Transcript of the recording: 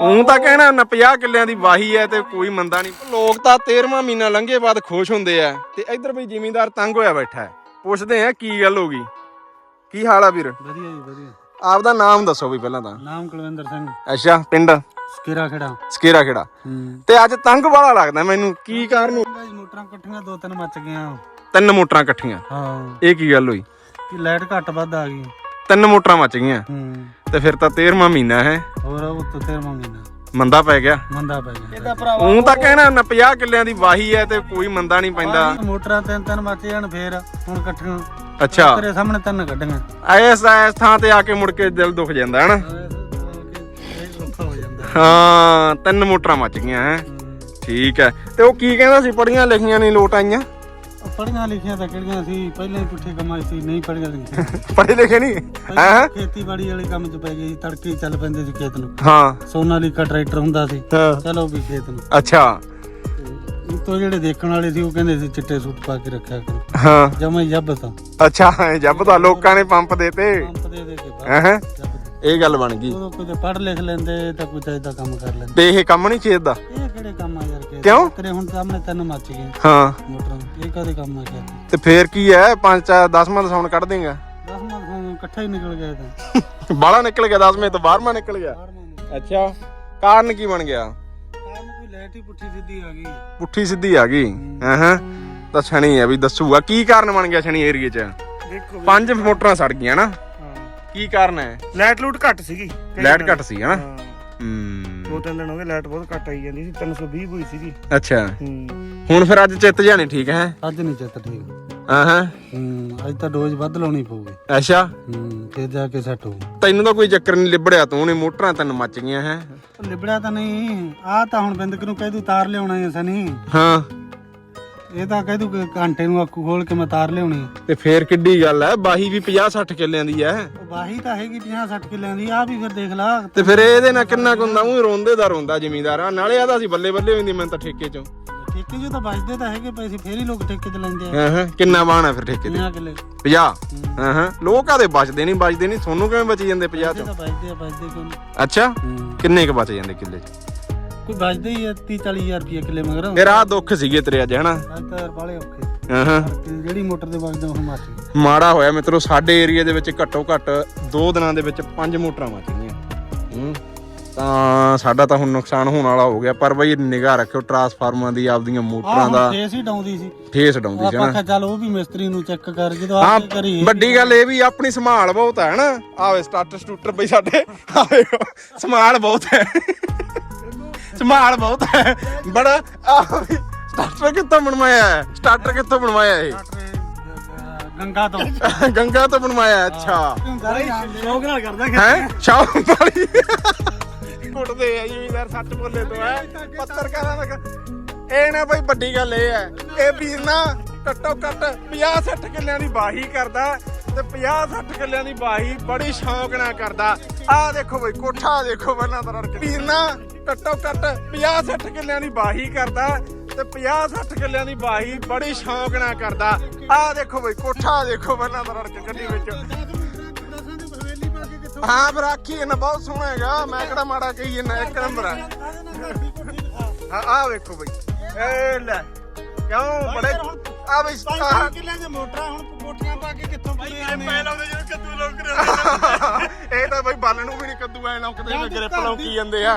ਉਹ ਤਾਂ ਕਹਿਣਾ ਨਾ 50 ਕਿੱਲਿਆਂ ਦੀ ਵਾਹੀ ਐ ਤੇ ਕੋਈ ਮੰਦਾ ਨਹੀਂ। ਲੋਕ ਤਾਂ 13ਵਾਂ ਮਹੀਨਾ ਲੰਘੇ ਬਾਅਦ ਖੁਸ਼ ਹੁੰਦੇ ਆ ਤੇ ਇੱਧਰ ਬਈ ਜ਼ਿਮੀਂਦਾਰ ਤੰਗ ਹੋਇਆ ਬੈਠਾ ਹੈ। ਪੁੱਛਦੇ ਆ ਕੀ ਗੱਲ ਹੋ ਗਈ? ਕੀ ਹਾਲ ਆ ਵੀਰ? ਵਧੀਆ ਜੀ ਵਧੀਆ। ਆਪਦਾ ਨਾਮ ਦੱਸੋ ਵੀ ਪਹਿਲਾਂ ਤਾਂ। ਨਾਮ ਕੁਲਵਿੰਦਰ ਸਿੰਘ। ਅੱਛਾ ਪਿੰਡ? ਸਕੇਰਾ ਖੇੜਾ। ਸਕੇਰਾ ਖੇੜਾ। ਹੂੰ। ਤੇ ਅੱਜ ਤੰਗ ਵਾਲਾ ਲੱਗਦਾ ਮੈਨੂੰ ਕੀ ਕਾਰਨ ਹੋ- ਜੀ ਮੋਟਰਾਂ ਇਕੱਠੀਆਂ ਦੋ ਤਿੰਨ ਮੱਚ ਗਈਆਂ। ਤਿੰਨ ਮੋਟਰਾਂ ਇਕੱਠੀਆਂ। ਹਾਂ। ਇਹ ਕੀ ਗੱਲ ਹੋਈ? ਕਿ ਲਾਈਟ ਘੱਟ ਵੱਧ ਆ ਗਈ। ਤਿੰਨ ਮੋਟਰਾਂ ਮੱਚ ਗਈਆਂ। ਹੂੰ। ਤੇ ਫਿਰ ਤਾਂ 13ਵਾਂ ਮਹੀਨਾ ਹੈ। ਹੋਰ ਉਹ ਤੋਂ ਤੇਰਵਾਂ ਮਹੀਨਾ। ਮੰਦਾ ਪੈ ਗਿਆ। ਮੰਦਾ ਪੈ ਗਿਆ। ਇਹਦਾ ਭਰਾ ਉਹ ਤਾਂ ਕਹਿਣਾ ਨਾ 50 ਕਿੱਲਿਆਂ ਦੀ ਵਾਹੀ ਐ ਤੇ ਕੋਈ ਮੰਦਾ ਨਹੀਂ ਪੈਂਦਾ। ਮੋਟਰਾਂ ਤਿੰਨ ਤਿੰਨ ਮੱਚ ਜਾਣ ਫੇਰ ਹੁਣ ਇਕੱਠੀਆਂ। ਅੱਛਾ। ਤੇਰੇ ਸਾਹਮਣੇ ਤਿੰਨ ਕੱਢੀਆਂ। ਐਸ ਐਸ ਥਾਂ ਤੇ ਆ ਕੇ ਮੁੜ ਕੇ ਦਿਲ ਦੁਖ ਜਾਂਦਾ ਹਨਾ? ਹੋ ਜਾਂਦਾ। ਹਾਂ ਤਿੰਨ ਮੋਟਰਾਂ ਮੱਚ ਗਈਆਂ ਹੈ। ਹੂੰ। ਠੀਕ ਹੈ। ਤੇ ਉਹ ਕੀ ਕਹਿੰਦਾ ਸੀ ਪੜੀਆਂ ਲਿਖੀਆਂ ਨਹੀਂ ਲੋਟ ਆਈਆਂ? ਪੜੀਆਂ ਲਿਖੀਆਂ ਤਾਂ ਕਿਹੜੀਆਂ ਸੀ? ਪਹਿਲਾਂ ਹੀ ਪੁੱਠੇ ਕੰਮਾਂ 'ਚ ਸੀ ਨਹੀਂ ਪੜੀਆਂ ਲਿਖੀਆਂ। ਪੜ੍ਹੇ ਲਿਖੇ ਨਹੀਂ? ਹੈ? ਖੇਤੀਬਾੜੀ ਵਾਲੇ ਕੰਮ 'ਚ ਪੈ ਗਏ ਸੀ ਤੜਕੇ ਹੀ ਚੱਲ ਪੈਂਦੇ ਸੀ ਖੇਤ ਨੂੰ। ਹਾਂ। ਸੋਨਾਲੀਕਾ ਟਰੈਕਟਰ ਹੁੰਦਾ ਸੀ ਹਾਂ। ਚਲੋ ਵੀ ਖੇਤ ਨੂੰ। ਅੱਛਾ। ਤੋਂ ਜਿਹੜੇ ਦੇਖਣ ਵਾਲੇ ਸੀ ਉਹ ਕਹਿੰਦੇ ਸੀ ਚਿੱਟੇ ਸੂਟ ਪਾ ਕੇ ਰੱਖਿਆ ਕਰੋ। ਹਾਂ। ਜਮਾ ਜੱਬ ਤਾਂ। ਅੱਛਾ ਜੱਬ ਤਾਂ ਲੋਕਾਂ ਨੇ ਪੰਪ ਦੇਤੇ ਪੰਪ ਦੇ ਦੇ ਕੇ ਬਾਹਰ। ਹੈ ਜੱਬ। ਇਹ ਗੱਲ ਬਣ ਗਈ। ਉਦੋਂ ਕੋਈ ਪੜ੍ਹ ਲਿਖ ਲੈਂਦੇ ਤਾਂ ਕੋਈ ਤਾਂ ਏਦਾਂ ਕੰਮ ਕਰ ਲੈਂਦੇ। ਤੇ ਇਹ ਕੰਮ ਨਹੀਂ ਖੇਤ ਦਾ ਇਹ ਕਿਹੜੇ ਕੰਮ ਆ ਕਿਉਂ? ਤੇਰੇ ਹੁਣ ਸਾਹਮਣੇ ਤਿੰਨ ਮੱਚ ਗਏ। ਹਾਂ। ਮੋਟਰਾਂ ਇਹ ਕਦੇ ਕੰਮ ਆ ਗਿਆ? ਤੇ ਫੇਰ ਕੀ ਹੈ? ਪੰਜ ਚਾਰ 10ਵਾਂ ਦਸਾਉਣ ਕੱਢ ਦੇਗਾ। ਦਸਵਾਂ ਫੋਨ ਇਕੱਠਾ ਹੀ ਨਿਕਲ ਗਿਆ ਤਾਂ। ਬਾਹਲਾ ਨਿਕਲ ਗਿਆ 10ਵੇਂ ਤੋਂ 12ਵਾਂ ਨਿਕਲ ਗਿਆ। ਨੂੰ ਅੱਛਾ ਕਾਰਨ ਕੀ ਬਣ ਗਿਆ? ਕਾਰਨ ਕੋਈ ਲਾਈਟ ਹੀ ਪੁੱਠੀ ਸਿੱਧੀ ਆ ਗਈ। ਪੁੱਠੀ ਸਿੱਧੀ ਆ ਗਈ। ਹਾਂ। ਹਾਂ ਤਾਂ ਸ਼ਨੀ ਹੈ ਵੀ ਦੱਸੂਗਾ ਕੀ ਕਾਰਨ ਬਣ ਗਿਆ ਸ਼ਨੀ ਏਰੀਏ 'ਚ? ਦੇਖੋ ਪੰਜ ਮੋਟਰਾਂ ਸੜ ਗਈਆਂ ਨਾ। ਹਾਂ। ਕੀ ਕਾਰਨ ਹੈ? ਲਾਈਟ ਲੂਟ ਘੱਟ ਸੀਗੀ। ਲਾਈਟ ਘੱਟ ਸੀ ਹਨਾ ਹੂੰ। ਦੋ ਤਿੰਨ ਦਿਨ ਹੋ ਗਏ ਲਾਈਟ ਬਹੁਤ ਘੱਟ ਆਈ ਜਾਂਦੀ ਸੀ 320 ਹੋਈ ਸੀਗੀ। ਅੱਛਾ। ਹੂੰ। ਹੁਣ ਫਿਰ ਅੱਜ ਚਿੱਤ ਜਾਣੀ ਠੀਕ ਹੈ? ਅੱਜ ਨਹੀਂ ਚਿੱਤ ਠੀਕ। ਹਾਂ ਹਾਂ। ਹੂੰ ਅੱਜ ਤਾਂ ਡੋਜ਼ ਵੱਧ ਲਾਉਣੀ ਪਊਗੀ। ਅੱਛਾ। ਹੂੰ ਫਿਰ ਜਾ ਕੇ ਸੈੱਟ ਹੋਊ ਤੈਨੂੰ ਤਾਂ ਕੋਈ ਚੱਕਰ ਨਹੀਂ ਲਿਬੜਿਆ ਤੂੰ ਨੇ ਮੋਟਰਾਂ ਤੈਨੂੰ ਮੱਚ ਗਈਆਂ ਹੈ। ਲਿਬੜਿਆ ਤਾਂ ਨਹੀਂ। ਆ ਤਾਂ ਹੁਣ ਬਿੰਦਕ ਨੂੰ ਕਹਿ ਦੂ ਤਾਰ ਲਿਆਉਣਾ ਹੈ ਸਨੀ। ਹਾਂ। ਇਹ ਤਾਂ ਕਹਿ ਦੂ ਕਿ ਘੰਟੇ ਨੂੰ ਅੱਖੂ ਖੋਲ ਕੇ ਮੈਂ ਤਾਰ ਲਿਆਉਣੀ। ਤੇ ਫੇਰ ਕਿੱਡੀ ਗੱਲ ਹੈ? ਬਾਹੀ ਵੀ 50 60 ਕਿੱਲਿਆਂ ਦੀ ਹੈ। ਉਹ ਵਾਹੀ ਤਾਂ ਹੈਗੀ 50 60 ਕਿੱਲਿਆਂ ਦੀ ਆ ਵੀ ਫਿਰ ਦੇਖ ਲਾ। ਤੇ ਫਿਰ ਇਹਦੇ ਨਾਲ ਕਿੰਨਾ ਕੁ ਹੁੰਦਾ? ਉਹ ਰੋਂਦੇ ਦਾ ਰੋਂਦਾ ਜ਼ਿਮੀਂਦਾਰ। ਆ ਨਾਲੇ ਆਦਾ ਸੀ ਬੱਲੇ ਬੱਲੇ ਹੁੰਦੀ ਮੈਂ ਤਾਂ ਠੇਕੇ ਚੋਂ। ਠੇਕੇ ਜੋ ਤਾਂ ਬਚਦੇ ਤਾਂ ਹੈਗੇ ਪੈਸੇ ਫੇਰ ਹੀ ਲੋਕ ਠੇਕੇ ਤੇ ਲੈਂਦੇ ਆ। ਹਾਂ ਹਾਂ ਕਿੰਨਾ ਬਾਣਾ ਫਿਰ ਠੇਕੇ ਤੇ? 50 ਕਿੱਲੇ। 50 ਹਾਂ ਹਾਂ ਲੋਕ ਆਦੇ ਬਚਦੇ ਨਹੀਂ ਬਚਦੇ ਨਹੀਂ। ਸੋਨੂੰ ਕਿਵੇਂ ਬਚੀ ਜਾਂਦੇ 50 ਇਹ ਚੋਂ ਤਾਂ ਬਚਦੇ ਆ ਬਚਦੇ ਕਿਉਂ ਨੀ? ਅੱਛਾ? ਕਿੰਨੇ ਕੁ ਬਚ ਜਾਂਦੇ ਕਿੱਲੇ ਚ? ਕੋਈ ਬਚਦੇ ਹੀ ਆ 30 40000 ਰੁਪਏ ਕਿੱਲੇ ਮਗਰ। ਫਿਰ ਦੁੱਖ ਸੀਗੇ ਤੇਰੇ ਅੱਜ ਹਨਾ? ਤਾਂ ਬਾਲੇ ਔਖੇ। ਹਾਂ ਹਾਂ ਤੇ ਜਿਹੜੀ ਮੋਟਰ ਦੇ ਵਜਦੇ ਉਹ ਮੱਚ ਗਈ ਮਾੜਾ ਹੋਇਆ ਮਿੱਤਰੋ ਸਾਡੇ ਏਰੀਆ ਦੇ ਵਿੱਚ ਘੱਟੋ ਘੱਟ 2 ਦਿਨਾਂ ਦੇ ਵਿੱਚ ਪੰਜ ਮੋਟਰਾਂ ਮੱਚ ਗਈਆਂ। ਹੂੰ। ਤਾਂ ਸਾਡਾ ਤਾਂ ਹੁਣ ਨੁਕਸਾਨ ਹੋਣ ਵਾਲਾ ਹੋ ਗਿਆ ਪਰ ਬਈ ਨਿਗਾਹ ਰੱਖਿਓ ਟਰਾਂਸਫਾਰਮਰਾਂ ਦੀ ਆਪਦੀਆਂ ਮੋਟਰਾਂ ਦਾ। ਫੇਸ ਹੀ ਡਾਉਂਦੀ ਸੀ। ਠੇਸ ਡਾਉਂਦੀ ਸੀ ਆਪਾਂ ਹਨਾ? ਕਿਹਾ ਚੱਲ ਉਹ ਵੀ ਮਿਸਤਰੀ ਨੂੰ ਚੈੱਕ ਕਰ ਜਦੋਂ ਹਾਂ ਆਪੇ ਕਰੀ। ਵੱਡੀ ਗੱਲ ਇਹ ਵੀ ਆਪਣੀ ਸੰਭਾਲ ਬਹੁਤ ਹੈ ਨਾ ਆਵੇ ਸਟਾਰਟਰ ਸਟੂਟਰ ਬਈ ਸਾਡੇ ਆਵੇ ਸੰਭਾਲ ਬਹੁਤ ਹੈ। ਸੰਭਾਲ ਬਹੁਤ ਹੈ। ਬੜਾ ਸਟਾਰਟਰ ਕਿੱਥੋਂ ਬਣਵਾਇਆ ਹੈ? ਸਟਾਰਟਰ ਕਿੱਥੋਂ ਬਣਵਾਇਆ ਇਹ? ਗੰਗਾ ਤੋਂ। ਗੰਗਾ ਤੋਂ ਬਣਵਾਇਆ ਹੈ, ਅੱਛਾ। ਸ਼ੌਕ ਨਾਲ ਕਰਦਾ ਹੈ। ਸ਼ਾਮ ਵਾਲੀ ਕੁੱਟਦੇ ਆ ਜੀ ਯਾਰ ਸੱਚ ਬੋਲੇ ਤੋਂ ਹੈ? ਪੱਤਰਕਾਰਾਂ ਦਾ ਕ- ਇਹ ਨਾ ਬਈ ਵੱਡੀ ਗੱਲ ਇਹ ਹੈ ਇਹ ਵੀਰ ਨਾ ਘੱਟੋ ਘੱਟ 50 60 ਕਿੱਲਿਆਂ ਦੀ ਵਾਹੀ ਕਰਦਾ ਤੇ 50 60 ਕਿੱਲਿਆਂ ਦੀ ਵਾਹੀ ਬੜੀ ਸ਼ੌਂਕ ਨਾਲ ਕਰਦਾ। ਆਹ ਦੇਖੋ ਬਈ ਕੋਠਾ ਦੇਖੋ ਬੰਨਾ ਤਾਂ ਰੜ ਕੇ ਵੀਰ ਨਾ ਘੱਟੋ ਘੱਟ 50 60 ਕਿੱਲਿਆਂ ਦੀ ਵਾਹੀ ਕਰਦਾ ਤੇ 50 60 ਕਿੱਲਿਆਂ ਦੀ ਵਾਹੀ ਬੜੀ ਸ਼ੌਂਕ ਨਾਲ ਕਰਦਾ। ਆਹ ਦੇਖੋ ਬਈ ਕੋਠਾ ਦੇਖੋ ਬੰਨਾ ਤਾਂ ਰੜ ਕੇ ਗੱਡੀ ਵਿੱਚ। ਹਾਂ ਫਿਰ ਆਖੀ ਇਹਨਾਂ ਬਹੁਤ ਸੋਹਣਾ ਹੈਗਾ। ਮੈਂ ਕਿਹੜਾ ਮਾੜਾ ਕਹੀ ਇਹਨਾਂ ਇੱਕ ਨੰਬਰ ਆ। ਹਾਂ ਆ ਵੇਖੋ ਬਈ। ਇਹ ਲੈ ਕਿਉਂ ਬੜੇ ਆ ਬਈ ਆਹ- ਕਿੱਲੇ ਦੇ ਮੋਟਰਾਂ ਹੁਣ ਕਿੱਥੋਂ ਪੂਰੇ ਆਨੇ ਇਹ ਤਾਂ ਬਈ ਬਾਲਣ ਨੂੰ ਵੀ ਨਹੀਂ ਕੱਦੂ ਐ ਲੌਕਦੇ ਨੇ ਗ੍ਰਿਪ ਲੌਕੀ ਜਾਂਦੇ ਆ।